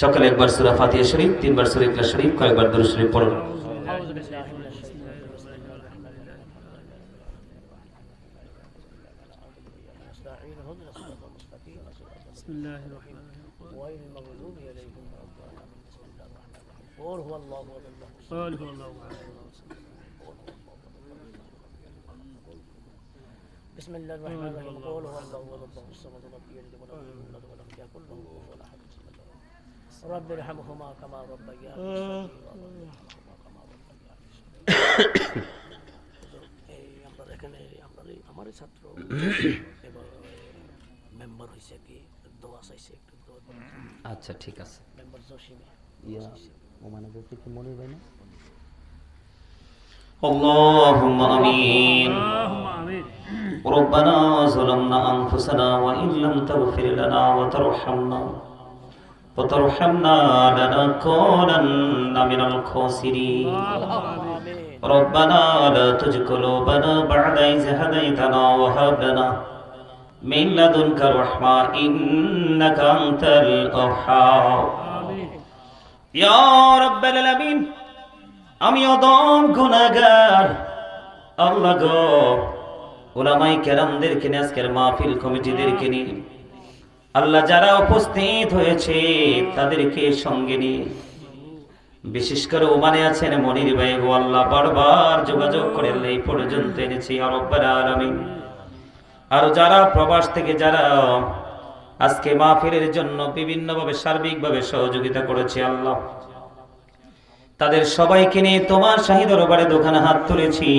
সকালে একবার সুরা ফাতিহা শরীফ তিনবার সুরা ইখলাস শরীফ কয়েকবার দুরূদ শরীফ পড়ুন أعوذ بالله من الشيطان الرجيم اهدنا الصراط المستقيم صراط بسم الله الرحمن الرحيم غير المغضوب عليهم ولا الضالين بسم الله الرحمن الرحيم قل هو الله احد الله قال هو الله احد بسم الله الرحمن الرحيم قل هو الله احد الله الصمد لم يلد ولم يولد ولم يكن له كفوا احد رب ارحمهما كما ربياني صغيرا وارحمهما كما ربياني صغيرا। এই আমরা এখানে আমরা আমার ছাত্র এবার মেম্বার হয়েছে কি দোয়া চাইছে একটু দোয়া দিন। আচ্ছা ঠিক আছে মেম্বার জসিমে ইয়া ওমানে বলতে কি মনে হয় না اللهم آمين اللهم امين ربنا ظلمنا أنفسنا وإن لم تغفر لنا وترحمنا وترحمنا لنكونن من الخاسرين آمين ربنا لا تزغ قلوبنا بعد إذ هديتنا وهب لنا من لدنك رحمة إنك أنت الوهاب امين ইয়া রাব্বাল আলামিন আমি অদম গুনাহগার আল্লাহ গো ওলামাই কেরামদেরকে নিয়ে আজকের মাহফিল কমিটিদেরকে নিয়ে আল্লাহ যারা উপস্থিত হয়েছে তাদেরকে সঙ্গে নিয়ে। বিশেষ করে ওমানে আছেন মনির ভাই ও আল্লাহ বারবার যোগাযোগ করে এই পর্যন্ত এনেছি আর আমি আর যারা প্রবাস থেকে যারা আজকে মাহফিলের জন্য বিভিন্নভাবে সার্বিকভাবে সহযোগিতা করেছে আল্লাহ, তাদের সবাইকে নিয়ে তোমার শাহী দরবারে দোকানে হাত তুলেছি।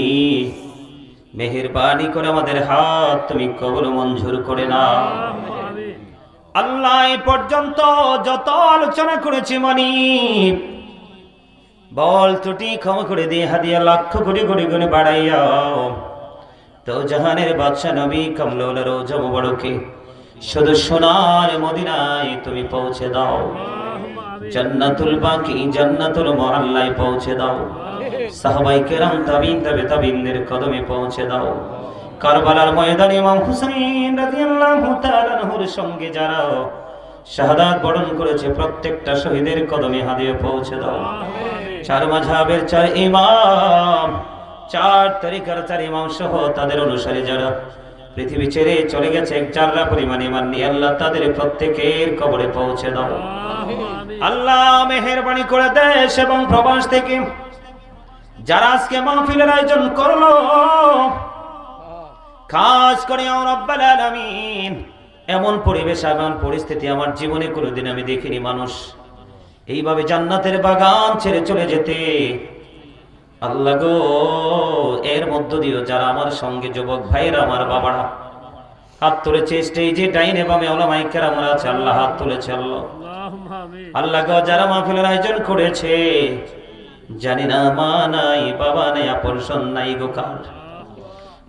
মেহেরবানি করে আমাদের হাত তুমি কবর মঞ্জুর করে না আল্লাহ পর্যন্ত যত আলোচনা করেছি মানি, বল তুটি ক্ষমা করে দিয়ে হাদিয়া লক্ষ করে ঘুরে ঘুরে বাড়াইয়াও। তো জাহানের বাদশাহ নবী কমলোল রোজ মুবারকে, শুধু সোনার মদিনায় তুমি পৌঁছে দাও। জান্নাতুল বাকি, জান্নাতুল মহল্লায় পৌঁছে দাও। সাহবাইকে রাম তাবিন, তাবে তাবিনদের কদমে পৌঁছে দাও। কারবালার ময়দানে ইমাম হুসাইন রাদিয়াল্লাহু তাআলা আনহুর সঙ্গে যারা শাহাদাত বরণ করেছে প্রত্যেকটা শহীদের কদমে হাদিয়ে পৌঁছে দাও। চার মাঝহাবের চার ইমাম চার তরিকার চার ইমাম সহ তাদের অনুসারী যারা পৃথিবী ছেড়ে চলে গেছে এক চাররা পরিমাণ ইমান নিয়ে আল্লাহ তাদের প্রত্যেকের কবরে পৌঁছে দাও। আল্লাহ মেহেরবানি করে দেশ এবং প্রবাস থেকে যারা আজকে মাহফিলের আয়োজন করল খাস করে রব্বাল আলামিন। এমন পরিবেশ এমন পরিস্থিতি আমার জীবনে কোনোদিন আমি দেখিনি মানুষ। এইভাবে জান্নাতের বাগান ছেড়ে চলে যেতে। আল্লাহ গো এর মধ্য দিয়েও যারা আমার সঙ্গে যুবক ভাইয়েরা আমার বাবারা হাত তুলেছে স্টেজে ডাইনে বামে ওলামাই কেরামরা আছে আল্লাহ হাত তুলেছে আল্লাহ। আল্লাহ গো যারা মাহফিলের আয়োজন করেছে জানি না মা নাই বাবা নাই আপন নাই গোকার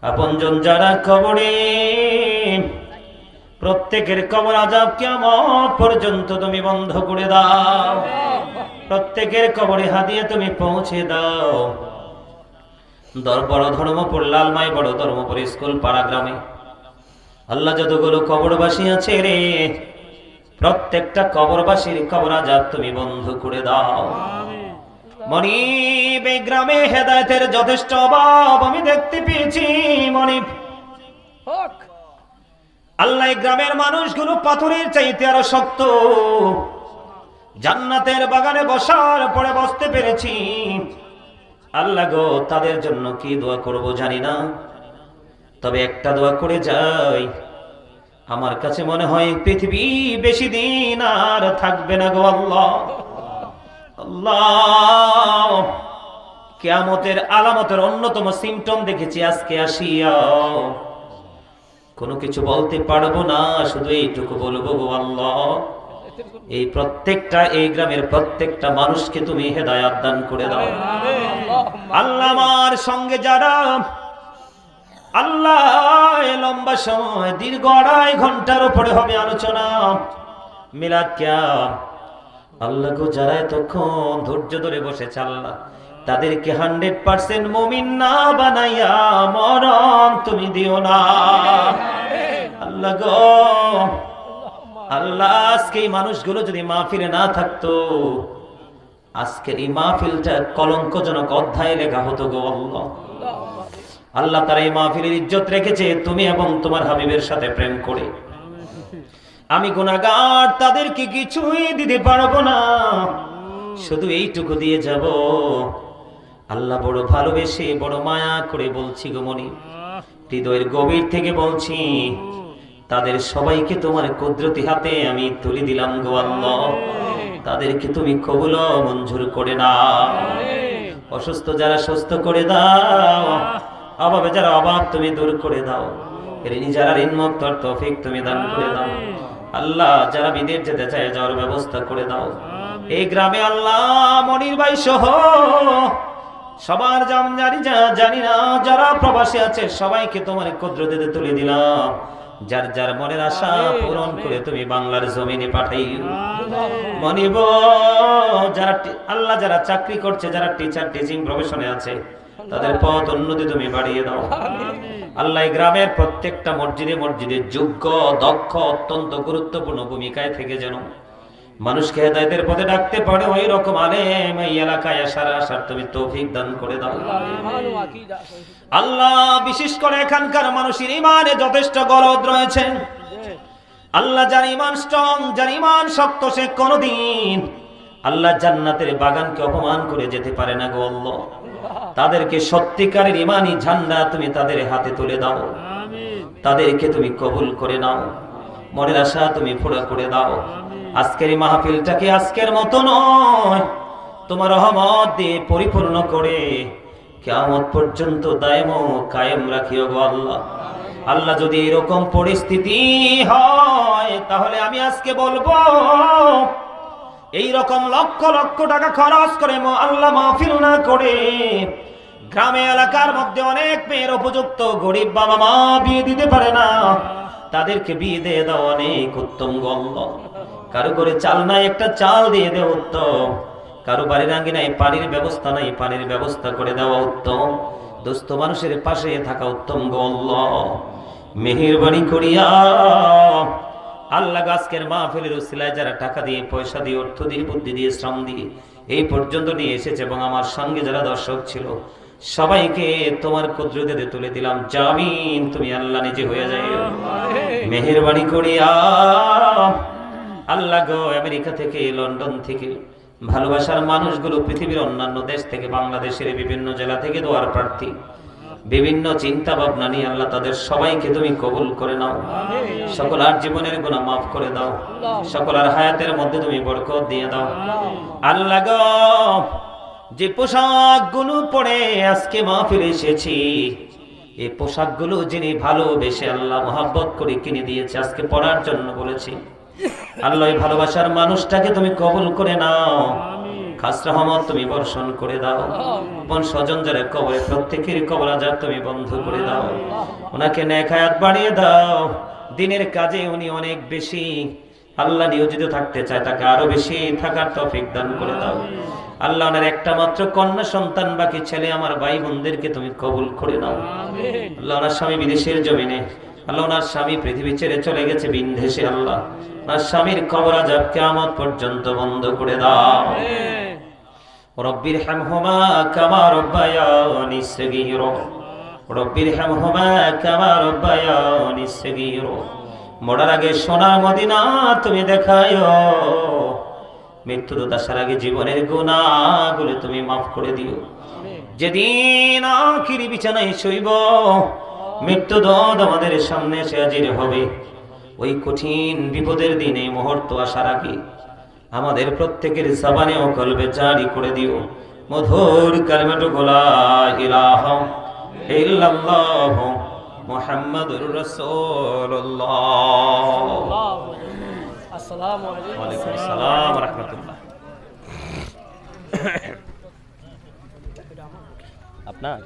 আপনজন যারা কবরে, প্রত্যেকের কবর আজাব কেমন পর্যন্ত তুমি বন্ধ করে দাও। প্রত্যেকের কবরে হাতিয়ে তুমি পৌঁছে দাও। বড় ধর্মপুর, লালমাই বড় ধর্মপুর স্কুল পাড়া গ্রামে। আল্লাহ যতগুলো কবরবাসী আছে রে, প্রত্যেকটা কবরবাসীর কবর আজাব তুমি বন্ধ করে দাও। মনিব এই গ্রামে হেদায়তের যথেষ্ট অভাব আমি দেখতে পেয়েছি মনিব। হক। আল্লাহ গ্রামের মানুষগুলো পাথরের চাইতে আরও শক্ত। জান্নাতের বাগানে বসার পরে বসতে পেরেছি। আল্লাহ গো তাদের জন্য কি দোয়া করব জানি না। তবে একটা দোয়া করে যাই। আমার কাছে মনে হয় পৃথিবী বেশি দিন আর থাকবে না গো আল্লাহ। আল্লাহ, কেয়ামতের আলামতের অন্যতম সিমটম দেখেছি আজকে আসিয়া। কোনো কিছু বলতে পারব না, শুধু এইটুকু বলব আল্লাহ, এই প্রত্যেকটা, এই গ্রামের প্রত্যেকটা মানুষকে তুমি হেদায়াত দান করে দাও। আল্লাহ আমার সঙ্গে যারা, আল্লাহ লম্বা সময়, দীর্ঘ আড়াই ঘণ্টার উপরে হবে আলোচনা। মিলাদ ক্যাম আল্লাহ যারা এতক্ষণ ধৈর্য ধরে বসেছে আল্লাহ, তাদেরকে হান্ড্রেড পার্সেন্ট মমিন না বানাইয়া মরণ তুমি দিও না। আল্লাহ গো, আল্লাহ, আজকে এই মানুষগুলো যদি মাহফিলে না থাকতো, আজকের এই মাহফিলটা কলঙ্কজনক অধ্যায়ে লেখা হতো গো আল্লাহ। আল্লাহ তারা এই মাহফিলের ইজ্জত রেখেছে, তুমি এবং তোমার হাবিবের সাথে প্রেম করে। আমি গুনাহগার, তাদেরকে কিছুই দিতে পারব না। শুধু এইটুকু দিয়ে যাব। আল্লাহ বড় ভালোবেসে, বড় মায়া করে বলছি গো মনি, হৃদয়ের গভীর থেকে বলছি, তাদের সবাইকে তোমার কুদরতি হাতে আমি তুলে দিলাম গো আল্লাহ। তাদেরকে তুমি কবুল মঞ্জুর করে না অসুস্থ যারা সুস্থ করে দাও, অভাবে যারা অভাব তুমি দূর করে দাও। ঋণী যারা ঋণ মুক্ত তৌফিক তুমি দান করে দাও। আল্লাহ, যারা বিদেশ যেতে চায়, যাওয়ার ব্যবস্থা করে দাও। এই গ্রামে আল্লাহ, মনির ভাই সহ সবার জাম জানি জানি না, যারা প্রবাসী আছে, সবাইকে তোমার কুদরতে তুলে দিলাম। যার যার মনের আশা পূরণ করে তুমি বাংলার জমিনে পাঠাইও মনিব যারা আল্লাহ যারা চাকরি করছে, যারা টিচার টিচিং প্রফেশনে আছে তাদের পথ উন্নতি তুমি বাড়িয়ে দাও। আল্লাহ গ্রামের প্রত্যেকটা মসজিদে মসজিদে যোগ্য দক্ষ অত্যন্ত গুরুত্বপূর্ণ ভূমিকায় থেকে যেন মানুষকে হেদায়তের পথে ডাকতে পারে ওই রকম আলেম এই এলাকায় আসার আসার তুমি তৌফিক দান করে দাও। আল্লাহ বিশেষ করে এখানকার মানুষের ইমানে যথেষ্ট গরদ রয়েছেন আল্লাহ যার ইমান স্ট্রং যার ইমান শক্ত সে কোনদিন আল্লাহ জান্নাতের বাগানকে অপমান করে যেতে পারে না গো আল্লাহ। তাদেরকে সত্যিকারের ইমানি ঝান্ডা তুমি তাদের হাতে তুলে দাও। তাদেরকে তুমি কবুল করে নাও। মনের আশা তুমি পুরো করে দাও। আজকের এই মাহফিলটাকে আজকের মতো নয়? তোমার রহমত দিয়ে পরিপূর্ণ করে কেমন পর্যন্ত দায়ম কায়েম রাখিও গো আল্লাহ। আল্লাহ যদি এরকম পরিস্থিতি হয় তাহলে আমি আজকে বলব এই রকম লক্ষ লক্ষ টাকা খরচ করে আল্লাহ মাহফিল না করে গ্রামে এলাকার মধ্যে অনেক মেয়ের উপযুক্ত গরিব বাবা মা বিয়ে দিতে পারে না। তাদেরকে বিয়ে দিয়ে দাও অনেক উত্তম গল্প। কারও করে চাল নাই, একটা চাল দিয়ে দেও উত্তম। কারও বাড়ির আঙ্গি নাই পানির ব্যবস্থা নাই, পানির ব্যবস্থা করে দেওয়া উত্তম। দুস্থ মানুষের পাশে থাকা উত্তম গল্ল মেহেরবাড়ি করিয়া আল্লাহ আজকের মাহফিলের উসিলায় যারা টাকা দিয়ে, পয়সা দিয়ে, অর্থ দিয়ে, বুদ্ধি দিয়ে, শ্রম দিয়ে এই পর্যন্ত নিয়ে এসেছে এবং আমার সঙ্গে যারা দর্শক ছিল, সবাইকে তোমার কুদরতে তুলে দিলাম। জামিন, তুমি আল্লাহ নিজে হয়ে যাই মেহেরবাড়ি করিয়া আল্লাহ গো, আমেরিকা থেকে, লন্ডন থেকে, ভালোবাসার মানুষগুলো পৃথিবীর অন্যান্য দেশ থেকে, বাংলাদেশের বিভিন্ন জেলা থেকে দোয়ার প্রার্থী। বিভিন্ন চিন্তা ভাবনা নিয়ে আল্লাহ তাদের সবাইকে তুমি কবুল করে নাও। সকল আর জীবনের গুণা মাফ করে দাও। সকল আর হায়াতের মধ্যে তুমি বরকত দিয়ে দাও। আল্লাহ। গো যে পোশাকগুলো পরে আজকে মাহফিলে এসেছি এই পোশাকগুলো যিনি ভালোবেসে আল্লাহ মোহাব্বত করে কিনে দিয়েছে আজকে পরার জন্য বলেছি। আল্লাহ ভালোবাসার মানুষটাকে তুমি কবুল করে নাও। খাস রহমত তুমি বর্ষণ করে দাও। বোন স্বজন যারা কবরে, প্রত্যেকের কবর আজার তুমি বন্ধ করে দাও। ওনাকে নেখায়াত বাড়িয়ে দাও। দিনের কাজে উনি অনেক বেশি। আল্লাহ নিয়োজিত থাকতে চায়, তাকে আরও বেশি থাকার তৌফিক দান করে দাও। আল্লাহ ওনার একটা মাত্র কন্যা সন্তান, বাকি ছেলে আমার ভাই বোনদেরকে তুমি কবুল করে নাও। আল্লাহ ওনার স্বামী বিদেশের জমিনে। আল্লাহ ওনার স্বামী পৃথিবী ছেড়ে চলে গেছে বিন্ধেসে আল্লাহ। ওনার স্বামীর খবর আজাব কেমন পর্যন্ত বন্ধ করে দাও। রব্বির হামহুমা কামা রব্বায়ানি সগীরা। রব্বির হামহুমা কামা রব্বায়ানি সগীরা। মরার আগে সোনার মদিনা তুমি দেখায়। মৃত্যু দশার আগে জীবনের গুণাগুলো তুমি মাফ করে দিও। যেদিন আখিরি বিছানায় শৈব মৃত্যু দদ আমাদের সামনে এসে হাজির হবে। ওই কঠিন বিপদের দিনে মুহূর্ত আসার আগে আমাদের প্রত্যেকের সাবানে ও কলবে জারি করে দিও। মধুর কালিমাটু গোলা ইলাহ ইল্লাল্লাহ মুহাম্মাদুর রাসূলুল্লাহ। আসসালামু আলাইকুম। আসসালাম ওয়া রাহমাতুল্লাহ। আপনার?